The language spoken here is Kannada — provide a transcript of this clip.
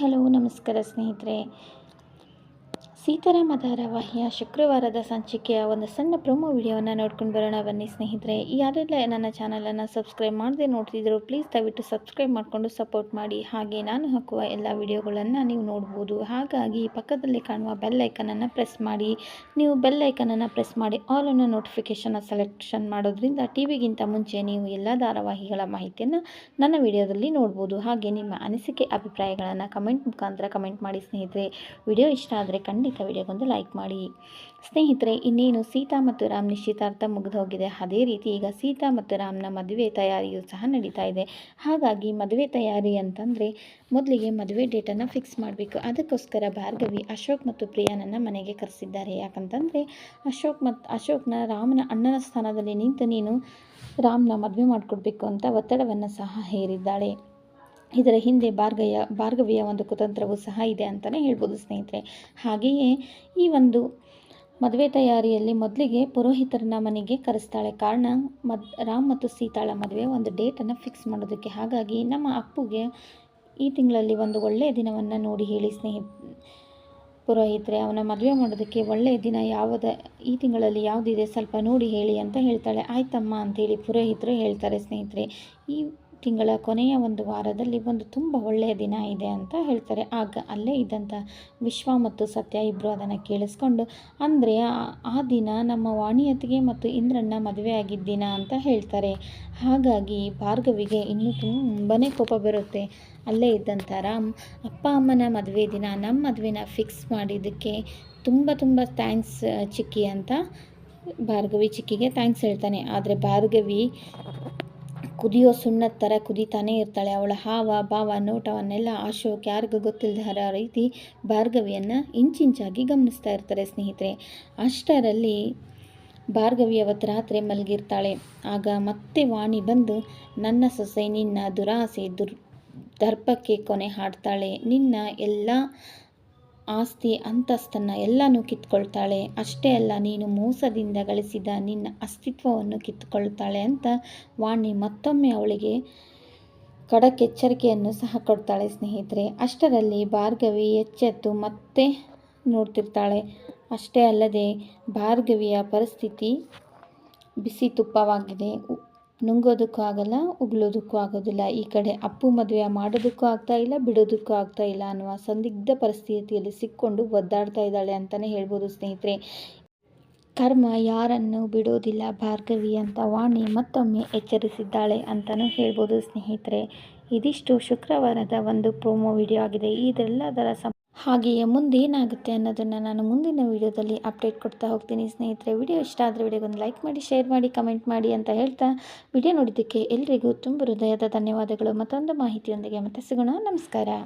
ಹಲೋ ನಮಸ್ಕಾರ ಸ್ನೇಹಿತರೆ. ಸೀತಾರಾಮ ಧಾರಾವಾಹಿಯ ಶುಕ್ರವಾರದ ಸಂಚಿಕೆಯ ಒಂದು ಸಣ್ಣ ಪ್ರೊಮೋ ವಿಡಿಯೋವನ್ನು ನೋಡ್ಕೊಂಡು ಬರೋಣ ಬನ್ನಿ ಸ್ನೇಹಿತರೆ. ಯಾರೆಲ್ಲ ನನ್ನ ಚಾನಲನ್ನು ಸಬ್ಸ್ಕ್ರೈಬ್ ಮಾಡದೆ ನೋಡ್ತಿದ್ರು ಪ್ಲೀಸ್ ದಯವಿಟ್ಟು ಸಬ್ಸ್ಕ್ರೈಬ್ ಮಾಡಿಕೊಂಡು ಸಪೋರ್ಟ್ ಮಾಡಿ. ಹಾಗೆ ನಾನು ಹಾಕುವ ಎಲ್ಲ ವಿಡಿಯೋಗಳನ್ನು ನೀವು ನೋಡ್ಬೋದು. ಹಾಗಾಗಿ ಪಕ್ಕದಲ್ಲಿ ಕಾಣುವ ಬೆಲ್ ಐಕನನ್ನು ಪ್ರೆಸ್ ಮಾಡಿ. ನೀವು ಬೆಲ್ ಐಕನನ್ನು ಪ್ರೆಸ್ ಮಾಡಿ ಆಲ್ ಅನ್ನು ನೋಟಿಫಿಕೇಷನ್ನ ಸೆಲೆಕ್ಷನ್ ಮಾಡೋದ್ರಿಂದ ಟಿ ವಿಗಿಂತ ಮುಂಚೆ ನೀವು ಎಲ್ಲ ಧಾರಾವಾಹಿಗಳ ಮಾಹಿತಿಯನ್ನು ನನ್ನ ವಿಡಿಯೋದಲ್ಲಿ ನೋಡ್ಬೋದು. ಹಾಗೆ ನಿಮ್ಮ ಅನಿಸಿಕೆ, ಅಭಿಪ್ರಾಯಗಳನ್ನು ಕಮೆಂಟ್ ಮುಖಾಂತರ ಕಮೆಂಟ್ ಮಾಡಿ ಸ್ನೇಹಿತರೆ. ವಿಡಿಯೋ ಇಷ್ಟ ಆದರೆ ಖಂಡಿತ ವಿಡಿಯೋಗೊಂದು ಲೈಕ್ ಮಾಡಿ. ಸ್ನೇಹಿತರೆ, ಇನ್ನೇನು ಸೀತಾ ಮತ್ತು ರಾಮ್ ನಿಶ್ಚಿತಾರ್ಥ ಮುಗಿದು ಹೋಗಿದೆ. ಅದೇ ರೀತಿ ಈಗ ಸೀತಾ ಮತ್ತು ರಾಮ್ನ ಮದುವೆ ತಯಾರಿಯು ಸಹ ನಡೀತಾ ಇದೆ. ಹಾಗಾಗಿ ಮದುವೆ ತಯಾರಿ ಅಂತಂದರೆ ಮೊದಲಿಗೆ ಮದುವೆ ಡೇಟನ್ನು ಫಿಕ್ಸ್ ಮಾಡಬೇಕು. ಅದಕ್ಕೋಸ್ಕರ ಭಾರ್ಗವಿ, ಅಶೋಕ್ ಮತ್ತು ಪ್ರಿಯಾನನ್ನು ಮನೆಗೆ ಕರೆಸಿದ್ದಾರೆ. ಯಾಕಂತಂದರೆ ಅಶೋಕ್ ಮತ್ತು ಅಶೋಕ್ನ ರಾಮನ ಅಣ್ಣನ ಸ್ಥಾನದಲ್ಲಿ ನಿಂತು ನೀನು ರಾಮ್ನ ಮದುವೆ ಮಾಡಿಕೊಡ್ಬೇಕು ಅಂತ ಒತ್ತಡವನ್ನು ಸಹ ಹೇರಿದ್ದಾಳೆ. ಇದರ ಹಿಂದೆ ಭಾರ್ಗಯ ಭಾರ್ಗವಿಯ ಒಂದು ಕುತಂತ್ರವೂ ಸಹ ಇದೆ ಅಂತಲೇ ಹೇಳ್ಬೋದು ಸ್ನೇಹಿತರೆ. ಹಾಗೆಯೇ ಈ ಒಂದು ಮದುವೆ ತಯಾರಿಯಲ್ಲಿ ಮೊದಲಿಗೆ ಪುರೋಹಿತರನ್ನ ಮನೆಗೆ ಕರೆಸ್ತಾಳೆ. ಕಾರಣ, ಮದ್, ರಾಮ್ ಮತ್ತು ಸೀತಾಳ ಮದುವೆ ಒಂದು ಡೇಟನ್ನು ಫಿಕ್ಸ್ ಮಾಡೋದಕ್ಕೆ. ಹಾಗಾಗಿ ನಮ್ಮ ಅಪ್ಪುಗೆ ಈ ತಿಂಗಳಲ್ಲಿ ಒಂದು ಒಳ್ಳೆಯ ದಿನವನ್ನು ನೋಡಿ ಹೇಳಿ ಸ್ನೇಹಿ, ಪುರೋಹಿತರೆ. ಅವನ ಮದುವೆ ಮಾಡೋದಕ್ಕೆ ಒಳ್ಳೆಯ ದಿನ ಯಾವುದ, ಈ ತಿಂಗಳಲ್ಲಿ ಯಾವುದಿದೆ ಸ್ವಲ್ಪ ನೋಡಿ ಹೇಳಿ ಅಂತ ಹೇಳ್ತಾಳೆ. ಆಯ್ತಮ್ಮ ಅಂತೇಳಿ ಪುರೋಹಿತರು ಹೇಳ್ತಾರೆ ಸ್ನೇಹಿತರೆ. ಈ ತಿಂಗಳ ಕೊನೆಯ ಒಂದು ವಾರದಲ್ಲಿ ಒಂದು ತುಂಬ ಒಳ್ಳೆಯ ದಿನ ಇದೆ ಅಂತ ಹೇಳ್ತಾರೆ. ಆಗ ಅಲ್ಲೇ ಇದ್ದಂಥ ವಿಶ್ವ ಮತ್ತು ಸತ್ಯ ಇಬ್ಬರು ಅದನ್ನು ಕೇಳಿಸ್ಕೊಂಡು, ಅಂದರೆ ಆ ದಿನ ನಮ್ಮ ವಾಣಿಯತಿಗೆ ಮತ್ತು ಇಂದ್ರಣ್ಣ ಮದುವೆ ಆಗಿದ್ದ ದಿನ ಅಂತ ಹೇಳ್ತಾರೆ. ಹಾಗಾಗಿ ಭಾರ್ಗವಿಗೆ ಇನ್ನೂ ತುಂಬಾ ಕೋಪ ಬರುತ್ತೆ. ಅಲ್ಲೇ ಇದ್ದಂಥ ರಾಮ್, ಅಪ್ಪ ಅಮ್ಮನ ಮದುವೆ ದಿನ ನಮ್ಮ ಮದುವೆನ ಫಿಕ್ಸ್ ಮಾಡಿದ್ದಕ್ಕೆ ತುಂಬ ತುಂಬ ಥ್ಯಾಂಕ್ಸ್ ಚಿಕ್ಕಿ ಅಂತ ಭಾರ್ಗವಿ ಚಿಕ್ಕಿಗೆ ಥ್ಯಾಂಕ್ಸ್ ಹೇಳ್ತಾನೆ. ಆದರೆ ಭಾರ್ಗವಿ ಕುದಿಯೋ ಸುಣ್ಣದ ಥರ ಕುದಿತಾನೇ ಇರ್ತಾಳೆ. ಅವಳ ಹಾವ, ಭಾವ, ನೋಟವನ್ನೆಲ್ಲ ಅಶೋಕ್ ಯಾರಿಗೂ ಗೊತ್ತಿಲ್ಲದ ರೀತಿ ಭಾರ್ಗವಿಯನ್ನು ಇಂಚಿಂಚಾಗಿ ಗಮನಿಸ್ತಾ ಇರ್ತಾರೆ ಸ್ನೇಹಿತರೆ. ಅಷ್ಟರಲ್ಲಿ ಭಾರ್ಗವಿ ಅವತ್ತು ರಾತ್ರಿ ಮಲಗಿರ್ತಾಳೆ. ಆಗ ಮತ್ತೆ ವಾಣಿ ಬಂದು, ನನ್ನ ಸೊಸೆ, ನಿನ್ನ ದುರಾಸೆ, ದುರ್, ದರ್ಪಕ್ಕೆ ಕೊನೆ ಹಾಡ್ತಾಳೆ. ನಿನ್ನ ಎಲ್ಲ ಆಸ್ತಿ ಅಂತಸ್ತನ್ನು ಎಲ್ಲನೂ ಕಿತ್ಕೊಳ್ತಾಳೆ. ಅಷ್ಟೇ ಅಲ್ಲ, ನೀನು ಮೋಸದಿಂದ ಗಳಿಸಿದ ನಿನ್ನ ಅಸ್ತಿತ್ವವನ್ನು ಕಿತ್ಕೊಳ್ತಾಳೆ ಅಂತ ವಾಣಿ ಮತ್ತೊಮ್ಮೆ ಅವಳಿಗೆ ಖಡಕ್ ಎಚ್ಚರಿಕೆಯನ್ನು ಸಹ ಕೊಡ್ತಾಳೆ ಸ್ನೇಹಿತರೆ. ಅಷ್ಟರಲ್ಲಿ ಭಾರ್ಗವಿ ಎಚ್ಚೆತ್ತು ಮತ್ತೆ ನೋಡ್ತಿರ್ತಾಳೆ. ಅಷ್ಟೇ ಅಲ್ಲದೆ ಭಾರ್ಗವಿಯ ಪರಿಸ್ಥಿತಿ ಬಿಸಿ ತುಪ್ಪವಾಗಿದೆ. ನುಂಗೋದಕ್ಕೂ ಆಗಲ್ಲ, ಉಗುಳೋದಕ್ಕೂ ಆಗೋದಿಲ್ಲ. ಈ ಕಡೆ ಅಪ್ಪು ಮದುವೆ ಮಾಡೋದಕ್ಕೂ ಆಗ್ತಾ ಇಲ್ಲ, ಬಿಡೋದಕ್ಕೂ ಆಗ್ತಾ ಇಲ್ಲ ಅನ್ನುವ ಸಂದಿಗ್ಧ ಪರಿಸ್ಥಿತಿಯಲ್ಲಿ ಸಿಕ್ಕೊಂಡು ಒದ್ದಾಡ್ತಾ ಇದ್ದಾಳೆ ಅಂತಲೇ ಹೇಳ್ಬೋದು ಸ್ನೇಹಿತರೆ. ಕರ್ಮ ಯಾರನ್ನು ಬಿಡೋದಿಲ್ಲ, ಭಾರ್ಗವಿ ಅಂತ ವಾಣಿ ಮತ್ತೊಮ್ಮೆ ಎಚ್ಚರಿಸಿದ್ದಾಳೆ ಅಂತಲೂ ಹೇಳ್ಬೋದು ಸ್ನೇಹಿತರೆ. ಇದಿಷ್ಟು ಶುಕ್ರವಾರದ ಒಂದು ಪ್ರೋಮೋ ವಿಡಿಯೋ ಆಗಿದೆ. ಇದೆಲ್ಲದರ ಸಂ ಹಾಗೆಯೇ ಮುಂದೆ ಏನಾಗುತ್ತೆ ಅನ್ನೋದನ್ನು ನಾನು ಮುಂದಿನ ವೀಡಿಯೋದಲ್ಲಿ ಅಪ್ಡೇಟ್ ಕೊಡ್ತಾ ಹೋಗ್ತೀನಿ. ಸ್ನೇಹಿತರೆ, ವಿಡಿಯೋ ಇಷ್ಟ ಆದರೆ ವಿಡಿಯೋಗೊಂದು ಲೈಕ್ ಮಾಡಿ ಶೇರ್ ಮಾಡಿ ಕಮೆಂಟ್ ಮಾಡಿ ಅಂತ ಹೇಳ್ತಾ ವಿಡಿಯೋ ನೋಡಿದ್ದಕ್ಕೆ ಎಲ್ರಿಗೂ ತುಂಬ ಹೃದಯದ ಧನ್ಯವಾದಗಳು. ಮತ್ತೊಂದು ಮಾಹಿತಿಯೊಂದಿಗೆ ಮತ್ತೆ ಸಿಗೋಣ. ನಮಸ್ಕಾರ.